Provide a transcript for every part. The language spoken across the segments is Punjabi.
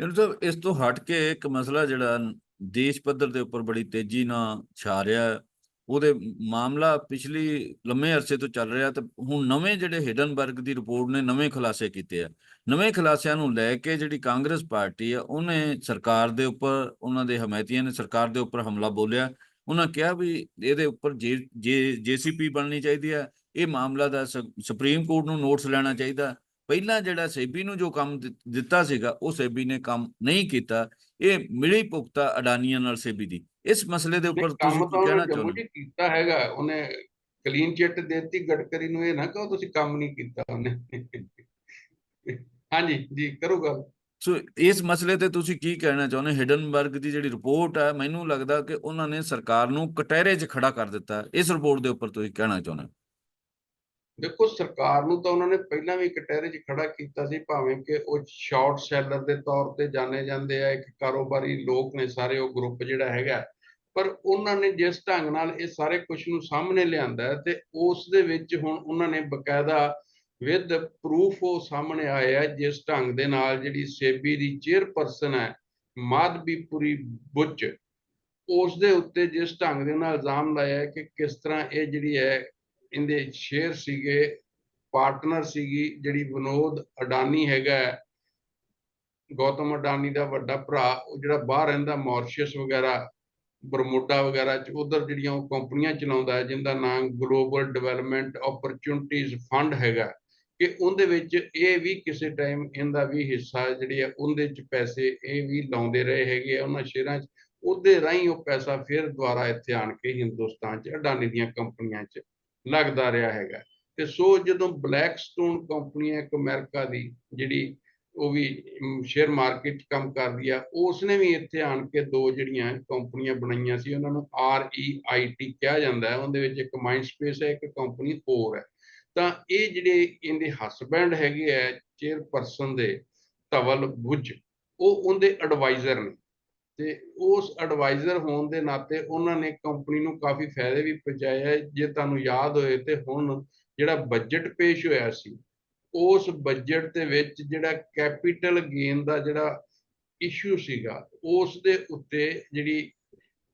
ਜਨ ਸਾਹਿਬ ਇਸ ਤੋਂ ਹਟ ਕੇ ਇੱਕ ਮਸਲਾ ਜਿਹੜਾ ਦੇਸ਼ ਪੱਧਰ ਦੇ ਉੱਪਰ ਬੜੀ ਤੇਜ਼ੀ ਨਾਲ ਛਾ ਰਿਹਾ ਹੈ। ਉਹਦੇ ਮਾਮਲਾ ਪਿਛਲੀ ਲੰਮੇ ਅਰਸੇ ਤੋਂ ਚੱਲ ਰਿਹਾ ਤੇ ਹੁਣ ਨਵੇਂ ਜਿਹੜੇ ਹਿਡਨਬਰਗ ਦੀ ਰਿਪੋਰਟ ਨੇ ਨਵੇਂ ਖੁਲਾਸੇ ਕੀਤੇ ਆ। ਨਵੇਂ ਖੁਲਾਸਿਆਂ ਨੂੰ ਲੈ ਕੇ ਜਿਹੜੀ ਕਾਂਗਰਸ ਪਾਰਟੀ ਆ, ਉਹਨੇ ਸਰਕਾਰ ਦੇ ਉੱਪਰ, ਉਹਨਾਂ ਦੇ ਹਮਾਇਤੀਆਂ ਨੇ ਸਰਕਾਰ ਦੇ ਉੱਪਰ ਹਮਲਾ ਬੋਲਿਆ। ਉਹਨਾਂ ਕਿਹਾ ਵੀ ਇਹਦੇ ਉੱਪਰ ਜੇ ਜੀਸੀਪੀ ਬਣਨੀ ਚਾਹੀਦੀ ਹੈ ਇਹ ਮਾਮਲਾ ਦਾ ਸ- ਸੁਪਰੀਮ ਕੋਰਟ ਨੂੰ ਨੋਟਿਸ ਲੈਣਾ ਚਾਹੀਦਾ। ਪਹਿਲਾਂ ਜਿਹੜਾ ਸੇਬੀ ਨੂੰ ਜੋ ਕੰਮ ਦਿੱਤਾ ਸੀਗਾ ਉਹ ਸੇਬੀ ਨੇ ਕੰਮ ਨਹੀਂ ਕੀਤਾ। ਇਹ ਮਿਲੀ ਭੁਗਤਾ ਅਡਾਨੀਆਂ ਨਾਲ ਸੇਬੀ ਦੀ। ਇਸ ਮਸਲੇ ਦੇ ਉੱਪਰ ਤੁਸੀਂ ਕੀ ਕਹਿਣਾ ਚਾਹੁੰਦੇ? ਚ ਕੀਤਾ ਹੈਗਾ। ਉਹਨੇ ਕਲੀਨ ਚਿੱਟ ਦੇਤੀ ਗਡਕਰੀ ਨੂੰ ਇਹ ਨਾ ਕਹੋ ਤੁਸੀਂ ਕੰਮ ਨਹੀਂ ਕੀਤਾ ਉਹਨੇ। ਹਾਂਜੀ ਜੀ ਕਰੋ ਗੱਲ। ਸੋ ਇਸ ਮਸਲੇ ਤੇ ਤੁਸੀਂ ਕੀ ਕਹਿਣਾ ਚਾਹੁੰਦੇ? ਹਿਡਨਬਰਗ ਦੀ ਜਿਹੜੀ ਰਿਪੋਰਟ ਹੈ ਮੈਨੂੰ ਲੱਗਦਾ ਕਿ ਉਹਨਾਂ ਨੇ ਸਰਕਾਰ ਨੂੰ ਕਟਹਿਰੇ 'ਚ ਖੜਾ ਕਰ ਦਿੱਤਾ। ਇਸ ਰਿਪੋਰਟ ਦੇ ਉੱਪਰ ਤੁਸੀਂ ਕਹਿਣਾ ਚਾਹੁੰਦੇ ਹੋ। ਦੇਖੋ, ਸਰਕਾਰ ਨੂੰ ਤਾਂ ਉਹਨਾਂ ਨੇ ਪਹਿਲਾਂ ਵੀ ਕਟਹਿਰੇ 'ਚ ਖੜਾ ਕੀਤਾ ਸੀ, ਭਾਵੇਂ ਕਿ ਉਹ ਸ਼ਾਰਟ ਸੈਲਰ ਦੇ ਤੌਰ ਤੇ ਜਾਣੇ ਜਾਂਦੇ ਆ, ਇੱਕ ਕਾਰੋਬਾਰੀ ਲੋਕ ਨੇ ਸਾਰੇ, ਉਹ ਗਰੁੱਪ ਜਿਹੜਾ ਹੈਗਾ। ਪਰ ਉਹਨਾਂ ਨੇ ਜਿਸ ਢੰਗ ਨਾਲ ਇਹ ਸਾਰੇ ਕੁਝ ਨੂੰ ਸਾਹਮਣੇ ਲਿਆਂਦਾ ਤੇ ਉਸ ਦੇ ਵਿੱਚ ਹੁਣ ਉਹਨਾਂ ਨੇ ਬਕਾਇਦਾ ਵਿਦ ਪ੍ਰੂਫ ਉਹ ਸਾਹਮਣੇ ਆਇਆ ਹੈ ਜਿਸ ਢੰਗ ਦੇ ਨਾਲ ਜਿਹੜੀ ਸੇਬੀ ਦੀ ਚੇਅਰਪਰਸਨ ਹੈ, ਮਾਧਵੀਪੁਰੀ ਬੁੱਚ ਉਸ ਦੇ ਉੱਤੇ ਜਿਸ ਢੰਗ ਦੇ ਨਾਲ ਇਲਜ਼ਾਮ ਲਾਇਆ ਕਿ ਕਿਸ ਤਰ੍ਹਾਂ ਇਹ ਜਿਹੜੀ ਹੈ ਇਹਦੇ ਸ਼ੇਅਰ ਸੀਗੇ ਪਾਰਟਨਰ ਸੀਗੀ, ਜਿਹੜੀ ਵਿਨੋਦ ਅਡਾਨੀ ਹੈਗਾ ਗੌਤਮ ਅਡਾਨੀ ਦਾ ਵੱਡਾ ਭਰਾ, ਉਹ ਜਿਹੜਾ ਬਾਹਰ ਰਹਿੰਦਾ ਮੌਰੀਸ਼ੀਅਸ ਵਗੈਰਾ, ਬਰਮੁਡਾ ਵਗੈਰਾ ਚ, ਉਧਰ ਜਿਹੜੀਆਂ ਉਹ ਕੰਪਨੀਆਂ ਚਲਾਉਂਦਾ ਹੈ, ਜਿੰਦਾ ਨਾਮ ਗਲੋਬਲ ਡਿਵੈਲਪਮੈਂਟ ਓਪਰਚੁਨਿਟੀਜ਼ ਫੰਡ ਹੈਗਾ ਕਿ ਉਹਦੇ ਵਿੱਚ ਇਹ ਵੀ ਕਿਸੇ ਟਾਈਮ ਇਹਦਾ ਵੀ ਹਿੱਸਾ ਜਿਹੜੀ ਹੈ ਉਹਦੇ ਚ ਪੈਸੇ ਇਹ ਵੀ ਲਾਉਂਦੇ ਰਹੇ ਹੈਗੇ ਆ ਉਹਨਾਂ ਸ਼ੇਅਰਾਂ 'ਚ, ਉਹਦੇ ਰਾਹੀਂ ਉਹ ਪੈਸਾ ਫਿਰ ਦੁਬਾਰਾ ਇੱਥੇ ਆਣ ਕੇ ਹਿੰਦੁਸਤਾਨ 'ਚ, ਅਡਾਨੀ ਦੀਆਂ ਕੰਪਨੀਆਂ 'ਚ ਲੱਗਦਾ ਰਿਹਾ ਹੈਗਾ। ਤੇ ਸੋ ਜਦੋਂ ਬਲੈਕਸਟੋਨ ਕੰਪਨੀ ਹੈ ਇੱਕ ਅਮਰੀਕਾ ਦੀ, ਜਿਹੜੀ ਉਹ ਵੀ ਸ਼ੇਅਰ ਮਾਰਕੀਟ ਕੰਮ ਕਰਦੀ ਆ, ਉਸਨੇ ਵੀ ਇੱਥੇ ਆਣ ਕੇ ਦੋ ਜਿਹੜੀਆਂ ਕੰਪਨੀਆਂ ਬਣਾਈਆਂ ਸੀ, ਉਹਨਾਂ ਨੂੰ ਆਰ ਈ ਆਈ ਟੀ ਕਿਹਾ ਜਾਂਦਾ ਹੈ। ਉਹਦੇ ਵਿੱਚ ਇੱਕ ਮਾਈਂਡ ਸਪੇਸ ਹੈ, ਇੱਕ ਕੰਪਨੀ ਹੋਰ ਹੈ। ਤਾਂ ਇਹ ਜਿਹੜੇ ਇਹਦੇ ਹਸਬੈਂਡ ਹੈਗੇ ਆ ਚੇਅਰਪਰਸਨ ਦੇ ਧਵਲ ਬੁੱਝ ਉਹ ਉਹਦੇ ਐਡਵਾਈਜ਼ਰ ਨੇ। ਤੇ ਉਸ ਐਡਵਾਈਜ਼ਰ ਹੋਣ ਦੇ ਨਾਤੇ ਉਹਨਾਂ ਨੇ ਕੰਪਨੀ ਨੂੰ ਕਾਫੀ ਫਾਇਦੇ ਵੀ ਪਹੁੰਚਾਏ ਜੇ ਤੁਹਾਨੂੰ ਯਾਦ ਹੋਏ ਤੇ ਹੁਣ ਜਿਹੜਾ ਬਜਟ ਪੇਸ਼ ਹੋਇਆ ਸੀ, ਉਸ ਬਜਟ ਦੇ ਵਿੱਚ ਜਿਹੜਾ ਕੈਪੀਟਲ ਗੇਨ ਦਾ ਜਿਹੜਾ ਇਸ਼ੂ ਸੀਗਾ, ਉਸ ਦੇ ਉੱਤੇ ਜਿਹੜੀ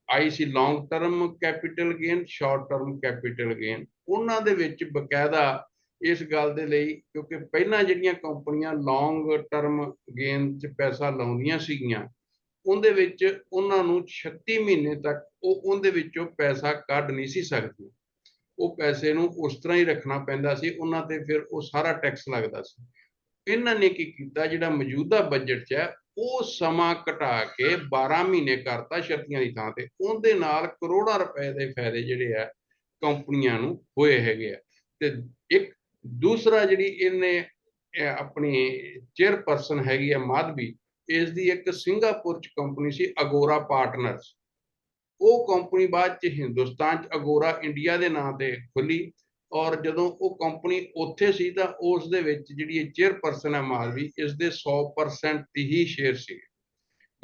ਆਈ ਸੀ long term capital gain short term capital gain ਉਹਨਾਂ ਦੇ ਵਿੱਚ ਬਕਾਇਦਾ ਇਸ ਗੱਲ ਦੇ ਲਈ ਕਿਉਂਕਿ ਪਹਿਲਾਂ ਜਿਹੜੀਆਂ ਕੰਪਨੀਆਂ ਲੌਂਗ ਟਰਮ ਗੇਨ 'ਚ ਪੈਸਾ ਲਾਉਂਦੀਆਂ ਸੀਗੀਆਂ ਉਹਦੇ ਵਿੱਚ ਉਹਨਾਂ ਨੂੰ 36 ਮਹੀਨੇ ਤੱਕ ਉਹ ਉਹਦੇ ਵਿੱਚੋਂ ਪੈਸਾ ਕੱਢ ਨਹੀਂ ਸੀ ਸਕਦੀ ਉਹ ਪੈਸੇ ਨੂੰ ਉਸ ਤਰ੍ਹਾਂ ਹੀ ਰੱਖਣਾ ਪੈਂਦਾ ਸੀ, ਉਹਨਾਂ ਤੇ ਫਿਰ ਉਹ ਸਾਰਾ ਟੈਕਸ ਲੱਗਦਾ ਸੀ। ਇਹਨਾਂ ਨੇ ਕੀ ਕੀਤਾ, ਜਿਹੜਾ ਮੌਜੂਦਾ ਬਜਟ 'ਚ ਹੈ, ਉਹ ਸਮਾਂ ਘਟਾ ਕੇ 12 ਮਹੀਨੇ ਕਰਤਾ ਛੱਤੀਆਂ ਦੀ ਥਾਂ ਤੇ। ਉਹਦੇ ਨਾਲ ਕਰੋੜਾਂ ਰੁਪਏ ਦੇ ਫਾਇਦੇ ਜਿਹੜੇ ਆ, ਕੰਪਨੀਆਂ ਨੂੰ ਹੋਏ ਹੈਗੇ ਆ। ਤੇ ਇੱਕ ਦੂਸਰਾ ਜਿਹੜੀ ਇਹਨੇ ਆਪਣੀ ਚੇਅਰਪਰਸਨ ਹੈਗੀ ਆ ਮਾਧਵੀ ਇਸ ਦੀ ਇੱਕ ਸਿੰਗਾਪੁਰ ਚ ਕੰਪਨੀ ਸੀ ਅਗੋਰਾ ਪਾਰਟਨਰਸ ਉਹ ਕੰਪਨੀ ਬਾਅਦ ਚ ਹਿੰਦੁਸਤਾਨ ਚ ਅਗੋਰਾ ਇੰਡੀਆ ਦੇ ਨਾਂ ਤੇ ਖੁੱਲੀ ਔਰ ਜਦੋਂ ਉਹ ਕੰਪਨੀ ਉੱਥੇ ਸੀ ਤਾਂ ਉਸ ਦੇ ਵਿੱਚ ਜਿਹੜੀ ਇਹ ਚੇਅਰਪਰਸਨ ਹੈ ਮਾਲਵੀ ਇਸ ਦੇ 100% ਹੀ ਸ਼ੇਅਰ ਸੀ।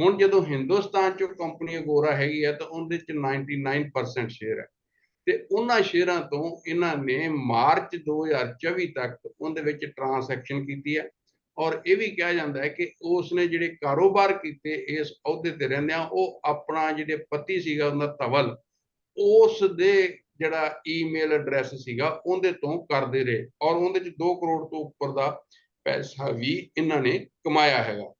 ਹੁਣ ਜਦੋਂ ਹਿੰਦੁਸਤਾਨ ਚ ਕੰਪਨੀ ਅਗੋਰਾ ਹੈਗੀ ਹੈ ਤਾਂ ਉਹਦੇ ਚ 99% ਸ਼ੇਅਰ ਹੈ। ਤੇ ਉਹਨਾਂ ਸ਼ੇਅਰਾਂ ਤੋਂ ਇਹਨਾਂ ਨੇ ਮਾਰਚ 2024 ਤੱਕ ਉਹਦੇ ਵਿੱਚ ਟ੍ਰਾਂਸੈਕਸ਼ਨ ਕੀਤੀ ਹੈ। ਔਰ ਇਹ ਵੀ ਕਿਹਾ ਜਾਂਦਾ ਹੈ ਕਿ ਉਸ ਨੇ ਜਿਹੜੇ ਕਾਰੋਬਾਰ ਕੀਤੇ ਇਸ ਅਹੁਦੇ ਤੇ ਰਹਿੰਦਿਆਂ ਉਹ ਆਪਣਾ ਜਿਹੜੇ ਪਤੀ ਸੀਗਾ ਉਹਦਾ ਧਵਲ ਉਸ ਦੇ ਜਿਹੜਾ ਈਮੇਲ ਐਡਰੈਸ ਸੀਗਾ ਉਹਦੇ ਤੋਂ ਕਰਦੇ ਰਹੇ ਔਰ ਉਹਦੇ ਚ 2 ਕਰੋੜ ਤੋਂ ਉੱਪਰ ਦਾ ਪੈਸਾ ਵੀ ਇਹਨਾਂ ਨੇ ਕਮਾਇਆ ਹੈਗਾ।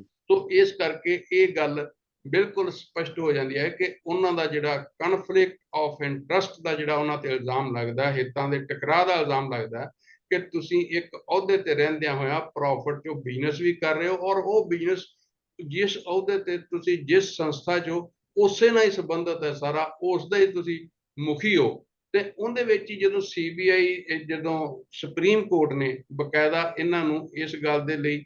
ਸੋ ਇਸ ਕਰਕੇ ਇਹ ਗੱਲ ਬਿਲਕੁਲ ਸਪਸ਼ਟ ਹੋ ਜਾਂਦੀ ਹੈ ਕਿ ਉਹਨਾਂ ਦਾ ਜਿਹੜਾ ਕਨਫਲਿਕਟ ਆਫ ਇੰਟਰਸਟ ਦਾ ਜਿਹੜਾ ਉਹਨਾਂ ਤੇ ਇਲਜ਼ਾਮ ਲੱਗਦਾ ਹਿੱਤਾਂ ਦੇ ਟਕਰਾਅ ਦਾ ਇਲਜ਼ਾਮ ਲੱਗਦਾ ਕਿ ਤੁਸੀਂ ਇੱਕ ਅਹੁਦੇ ਤੇ ਰਹਿੰਦਿਆਂ ਹੋਇਆ ਪ੍ਰੋਫਿਟ ਚੋਂ ਬਿਜ਼ਨਸ ਵੀ ਕਰ ਰਹੇ ਹੋ ਔਰ ਉਹ ਬਿਜ਼ਨਸ ਜਿਸ ਅਹੁਦੇ ਤੇ ਤੁਸੀਂ ਜਿਸ ਸੰਸਥਾ ਚੋਂ ਉਸੇ ਨਾਲ ਹੀ ਸੰਬੰਧਿਤ ਹੈ ਸਾਰਾ ਉਸ ਦਾ ਹੀ ਤੁਸੀਂ ਮੁਖੀ ਹੋ। ਤੇ ਉਹਦੇ ਵਿੱਚ ਹੀ ਜਦੋਂ ਸੀਬੀਆਈ ਜਦੋਂ ਸੁਪਰੀਮ ਕੋਰਟ ਨੇ ਬਕਾਇਦਾ ਇਹਨਾਂ ਨੂੰ ਇਸ ਗੱਲ ਦੇ ਲਈ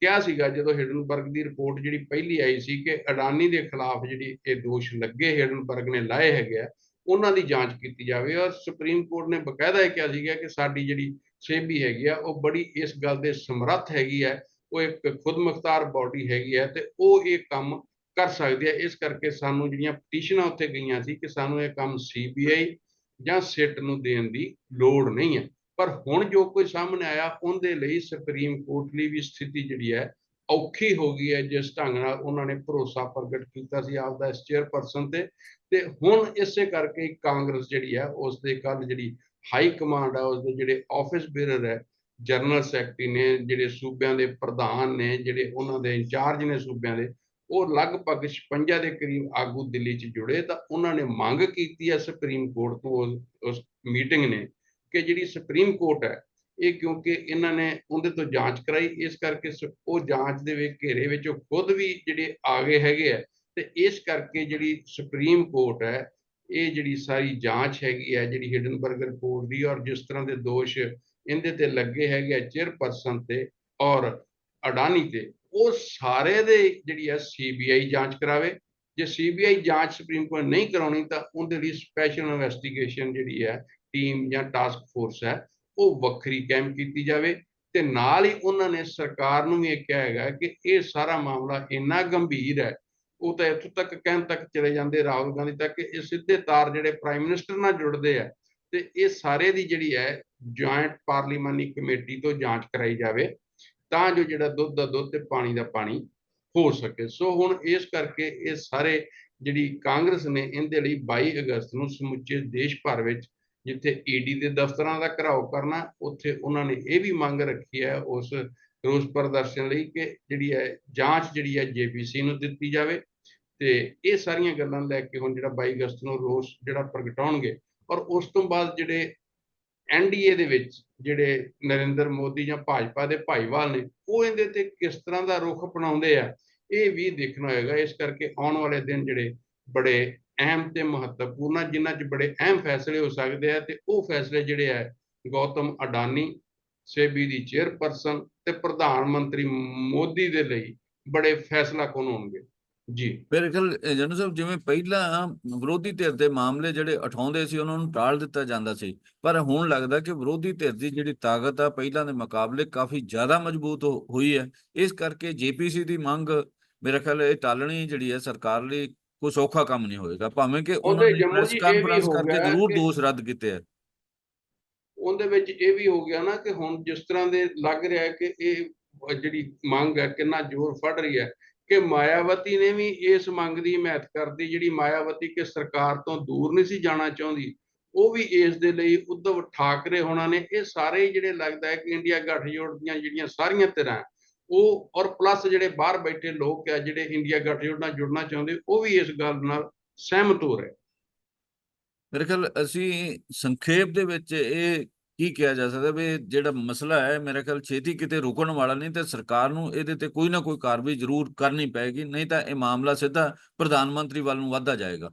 ਕਿਹਾ ਸੀਗਾ, ਜਦੋਂ ਹਿਡਨਬਰਗ ਦੀ ਰਿਪੋਰਟ ਜਿਹੜੀ ਪਹਿਲੀ ਆਈ ਸੀ ਕਿ ਅਡਾਨੀ ਦੇ ਖਿਲਾਫ ਜਿਹੜੀ ਇਹ ਦੋਸ਼ ਲੱਗੇ ਹਿਡਨਬਰਗ ਨੇ ਲਾਏ ਹੈਗੇ ਆ ਉਹਨਾਂ ਦੀ ਜਾਂਚ ਕੀਤੀ ਜਾਵੇ। ਔਰ ਸੁਪਰੀਮ ਕੋਰਟ ਨੇ ਬਕਾਇਦਾ ਇਹ ਕਿਹਾ ਸੀਗਾ ਕਿ ਸਾਡੀ ਜਿਹੜੀ ਸੇਬੀ ਹੈਗੀ ਆ, ਉਹ ਬੜੀ ਇਸ ਗੱਲ ਦੇ ਸਮਰੱਥ ਹੈਗੀ ਹੈ ਉਹ ਇੱਕ ਖੁਦਮੁਖਤਾਰ ਬਾਡੀ ਹੈਗੀ ਹੈ ਤੇ ਉਹ ਇਹ ਕੰਮ ਕਰ ਸਕਦੀ ਹੈ ਇਸ ਕਰਕੇ ਸਾਨੂੰ ਜਿਹੜੀਆਂ ਪਟੀਸ਼ਨਾਂ ਉੱਥੇ ਗਈਆਂ ਸੀ ਕਿ ਸਾਨੂੰ ਇਹ ਕੰਮ ਸੀਬੀਆਈ ਜਾਂ ਸਿੱਟ ਨੂੰ ਦੇਣ ਦੀ ਲੋੜ ਨਹੀਂ ਹੈ ਪਰ ਹੁਣ ਜੋ ਕੋਈ ਸਾਹਮਣੇ ਆਇਆ, ਉਹਦੇ ਲਈ ਸੁਪਰੀਮ ਕੋਰਟ ਲਈ ਵੀ ਸਥਿਤੀ ਜਿਹੜੀ ਹੈ ਔਖੀ ਹੋ ਗਈ ਹੈ ਜਿਸ ਢੰਗ ਨਾਲ ਉਹਨਾਂ ਨੇ ਭਰੋਸਾ ਪ੍ਰਗਟ ਕੀਤਾ ਸੀ ਆਪਦਾ ਇਸ ਚੇਅਰਪਰਸਨ ਤੇ। ਤੇ ਹੁਣ ਇਸੇ ਕਰਕੇ ਕਾਂਗਰਸ ਜਿਹੜੀ ਹੈ ਉਸ ਦੇ ਕੱਲ ਜਿਹੜੀ ਹਾਈ ਕਮਾਂਡ ਹੈ ਉਸ ਦੇ ਜਿਹੜੇ ਆਫਿਸ ਬੇਰਰ ਹੈ ਜਨਰਲ ਸੈਕਟਰੀ ਨੇ, ਜਿਹੜੇ ਸੂਬਿਆਂ ਦੇ ਪ੍ਰਧਾਨ ਨੇ, ਜਿਹੜੇ ਉਹਨਾਂ ਦੇ ਇੰਚਾਰਜ ਨੇ ਸੂਬਿਆਂ ਦੇ, ਉਹ ਲਗਭਗ 56 ਦੇ ਕਰੀਬ ਆਗੂ ਦਿੱਲੀ 'ਚ ਜੁੜੇ। ਤਾਂ ਉਹਨਾਂ ਨੇ ਮੰਗ ਕੀਤੀ ਹੈ ਸੁਪਰੀਮ ਕੋਰਟ ਤੋਂ ਉਸ ਮੀਟਿੰਗ ਨੇ ਕਿ ਜਿਹੜੀ ਸੁਪਰੀਮ ਕੋਰਟ ਹੈ ਇਹ ਕਿਉਂਕਿ ਇਹਨਾਂ ਨੇ ਉਹਦੇ ਤੋਂ ਜਾਂਚ ਕਰਾਈ, ਇਸ ਕਰਕੇ ਉਹ ਜਾਂਚ ਦੇ ਵਿੱਚ ਘੇਰੇ ਵਿੱਚ ਉਹ ਖੁਦ ਵੀ ਜਿਹੜੇ ਆ ਗਏ ਹੈਗੇ ਆ ਤੇ ਇਸ ਕਰਕੇ ਜਿਹੜੀ ਸੁਪਰੀਮ ਕੋਰਟ ਹੈ, ਇਹ ਜਿਹੜੀ ਸਾਰੀ ਜਾਂਚ ਹੈਗੀ ਹੈ ਜਿਹੜੀ ਹਿਡਨਬਰਗ ਕੋਰਟ ਦੀ ਔਰ ਜਿਸ ਤਰ੍ਹਾਂ ਦੇ ਦੋਸ਼ ਇਹਦੇ ਤੇ ਲੱਗੇ ਹੈਗੇ ਆ ਚੇਅਰਪਰਸਨ ਤੇ ਔਰ ਅਡਾਨੀ ਤੇ, ਉਹ ਸਾਰੇ ਦੇ ਜਿਹੜੀ ਹੈ ਸੀਬੀਆਈ ਜਾਂਚ ਕਰਾਵੇ। ਜੇ ਸੀਬੀਆਈ ਜਾਂਚ ਸੁਪਰੀਮ ਕੋਰਟ ਨਹੀਂ ਕਰਾਉਣੀ ਤਾਂ ਉਹਦੇ ਲਈ ਸਪੈਸ਼ਲ ਇਨਵੈਸਟੀਗੇਸ਼ਨ ਜਿਹੜੀ ਹੈ ਟੀਮ ਜਾਂ ਟਾਸਕ ਫੋਰਸ ਹੈ ਉਹ ਵੱਖਰੀ ਕਾਇਮ ਕੀਤੀ ਜਾਵੇ ਤੇ ਨਾਲ ਹੀ ਉਹਨਾਂ ਨੇ ਸਰਕਾਰ ਨੂੰ ਵੀ ਇਹ ਕਿਹਾ ਹੈਗਾ ਕਿ ਇਹ ਸਾਰਾ ਮਾਮਲਾ ਇੰਨਾ ਗੰਭੀਰ ਹੈ, ਉਹ ਤਾਂ ਇੱਥੋਂ ਤੱਕ ਕਹਿਣ ਤੱਕ ਚਲੇ ਜਾਂਦੇ ਰਾਹੁਲ ਗਾਂਧੀ ਤੱਕ ਇਹ ਸਿੱਧੇ ਤਾਰ ਜਿਹੜੇ ਪ੍ਰਾਈਮ ਮਿਨਿਸਟਰ ਨਾਲ ਜੁੜਦੇ ਆ ਤੇ ਇਹ ਸਾਰੇ ਦੀ ਜਿਹੜੀ ਹੈ ਜੁਆਇੰਟ ਪਾਰਲੀਮਾਨੀ ਕਮੇਟੀ ਤੋਂ ਜਾਂਚ ਕਰਾਈ ਜਾਵੇ ਤਾਂ ਜੋ ਜਿਹੜਾ ਦੁੱਧ ਦਾ ਦੁੱਧ ਤੇ ਪਾਣੀ ਦਾ ਪਾਣੀ ਹੋ ਸਕੇ। ਸੋ ਹੁਣ ਇਸ ਕਰਕੇ ਇਹ ਸਾਰੇ ਜਿਹੜੀ ਕਾਂਗਰਸ ਨੇ ਇਹਦੇ ਲਈ 22 ਅਗਸਤ ਨੂੰ ਸਮੁੱਚੇ ਦੇਸ਼ ਭਰ ਵਿੱਚ ਜਿੱਥੇ ਈਡੀ ਦੇ ਦਫ਼ਤਰਾਂ ਦਾ ਘਰਾਓ ਕਰਨਾ, ਉੱਥੇ ਉਹਨਾਂ ਨੇ ਇਹ ਵੀ ਮੰਗ ਰੱਖੀ ਹੈ ਉਸ ਰੋਸ ਪ੍ਰਦਰਸ਼ਨ ਲਈ ਕਿ ਜਿਹੜੀ ਹੈ ਜਾਂਚ ਜਿਹੜੀ ਹੈ ਜੇਪੀਸੀ ਨੂੰ ਦਿੱਤੀ ਜਾਵੇ ਤੇ ਇਹ ਸਾਰੀਆਂ ਗੱਲਾਂ ਲੈ ਕੇ ਹੁਣ ਜਿਹੜਾ 22 ਅਗਸਤ ਨੂੰ ਰੋਸ ਜਿਹੜਾ ਪ੍ਰਗਟਾਉਣਗੇ ਔਰ ਉਸ ਤੋਂ ਬਾਅਦ ਜਿਹੜੇ ਐਨਡੀਏ ਦੇ ਵਿੱਚ ਜਿਹੜੇ ਨਰਿੰਦਰ ਮੋਦੀ ਜਾਂ ਭਾਜਪਾ ਦੇ ਭਾਈਵਾਲ ਨੇ, ਉਹ ਇਹਦੇ ਤੇ ਕਿਸ ਤਰ੍ਹਾਂ ਦਾ ਰੁਖ ਅਪਣਾਉਂਦੇ ਆ, ਇਹ ਵੀ ਦੇਖਣਾ ਹੋਏਗਾ। ਇਸ ਕਰਕੇ ਆਉਣ ਵਾਲੇ ਦਿਨ ਜਿਹੜੇ ਬੜੇ ਅਹਿਮ ਤੇ ਮਹੱਤਵਪੂਰਨ ਆ, ਜਿਨ੍ਹਾਂ 'ਚ ਬੜੇ ਅਹਿਮ ਫੈਸਲੇ ਹੋ ਸਕਦੇ ਆ ਤੇ ਉਹ ਫੈਸਲੇ ਜਿਹੜੇ ਆ, ਗੌਤਮ ਅਡਾਨੀ, ਸੇਬੀ ਦੀ ਚੇਅਰਪਰਸਨ ਤੇ ਪ੍ਰਧਾਨ ਮੰਤਰੀ ਮੋਦੀ ਦੇ ਲਈ ਬੜੇ ਫੈਸਲਾ ਕੌਣ ਹੋਣਗੇ? ਜੀ। ਮੇਰੇ ਖਿਆਲ ਜਨਰਲ ਸਾਹਿਬ, ਜਿਵੇਂ ਪਹਿਲਾਂ ਵਿਰੋਧੀ ਧਿਰ ਦੇ ਮਾਮਲੇ ਜਿਹੜੇ ਉਠਾਉਂਦੇ ਸੀ, ਉਹਨਾਂ ਨੂੰ ਟਾਲ ਦਿੱਤਾ ਜਾਂਦਾ ਸੀ, ਪਰ ਹੁਣ ਲੱਗਦਾ ਕਿ ਵਿਰੋਧੀ ਧਿਰ ਦੀ ਜਿਹੜੀ ਤਾਕਤ ਆ, ਪਹਿਲਾਂ ਦੇ ਮੁਕਾਬਲੇ ਕਾਫੀ ਜ਼ਿਆਦਾ ਮਜ਼ਬੂਤ ਹੋਈ ਹੈ। ਇਸ ਕਰਕੇ ਜੇਪੀਸੀ ਦੀ ਮੰਗ, ਮੇਰਾ ਖਿਆਲ, ਇਹ ਟਾਲਣੀ ਜਿਹੜੀ ਹੈ, ਸਰਕਾਰ ਲਈ ਕੋਈ ਸੌਖਾ ਕੰਮ ਨਹੀਂ ਹੋਏਗਾ। ਭਾਵੇਂ ਕਿ ਉਹਨਾਂ ਨੇ ਪ੍ਰੈਸ ਕਾਨਫਰੰਸ ਕਰਕੇ ਜ਼ਰੂਰ ਦੋਸ਼ ਰੱਦ ਕੀਤੇ ਆ। ਉਹਦੇ ਵਿੱਚ ਇਹ ਵੀ ਹੋ ਗਿਆ ਨਾ ਕਿ ਹੁਣ ਜਿਸ ਤਰ੍ਹਾਂ ਦੇ ਲੱਗ ਰਿਹਾ ਹੈ ਕਿ ਇਹ ਜਿਹੜੀ ਮੰਗ ਹੈ ਕਿੰਨਾ ਜ਼ੋਰ ਫੜ ਰਹੀ ਹੈ ਕਿ ਮਾਇਆਵਤੀ ਨੇ ਵੀ ਇਸ ਮੰਗ ਦੀ ਹਮਾਇਤ ਕਰਦੀ ਜਿਹੜੀ ਮਾਇਆਵਤੀ ਕਿ ਸਰਕਾਰ ਤੋਂ ਦੂਰ ਨਹੀਂ ਸੀ ਜਾਣਾ ਚਾਹੁੰਦੀ ਉਹ ਵੀ ਇਸ ਦੇ ਲਈ ਉद्धਵ ਠਾਕਰੇ ਹੋਣਾ ਨੇ ਇਹ ਸਾਰੇ ਜਿਹੜੇ ਲੱਗਦਾ ਹੈ ਕਿ ਇੰਡੀਆ ਗੱਠਜੋੜ ਦੀਆਂ ਜਿਹੜੀਆਂ ਸਾਰੀਆਂ ਧਿਰਾਂ ਉਹ ਔਰ ਪਲੱਸ ਜਿਹੜੇ ਬਾਹਰ ਬੈਠੇ ਲੋਕ ਆ, ਜਿਹੜੇ ਇੰਡੀਆ ਗੱਠਜੋੜ ਨਾਲ ਜੁੜਨਾ ਚਾਹੁੰਦੇ, ਉਹ ਵੀ ਇਸ ਗੱਲ ਨਾਲ ਸਹਿਮਤ ਹੋ ਰਹੇ। ਮੇਰੇ ਖਿਆਲ ਅਸੀਂ ਸੰਖੇਪ ਦੇ ਵਿੱਚ ਇਹ ਕੀ ਕਿਹਾ ਜਾ ਸਕਦਾ ਵੀ ਜਿਹੜਾ ਮਸਲਾ ਹੈ, ਮੇਰੇ ਖਿਆਲ ਛੇਤੀ ਕਿਤੇ ਰੁਕਣ ਵਾਲਾ ਨਹੀਂ ਤੇ ਸਰਕਾਰ ਨੂੰ ਇਹਦੇ ਤੇ ਕੋਈ ਨਾ ਕੋਈ ਕਾਰਵਾਈ ਜ਼ਰੂਰ ਕਰਨੀ ਪਏਗੀ, ਨਹੀਂ ਤਾਂ ਇਹ ਮਾਮਲਾ ਸਿੱਧਾ ਪ੍ਰਧਾਨ ਮੰਤਰੀ ਵੱਲ ਨੂੰ ਵੱਧਦਾ ਜਾਏਗਾ।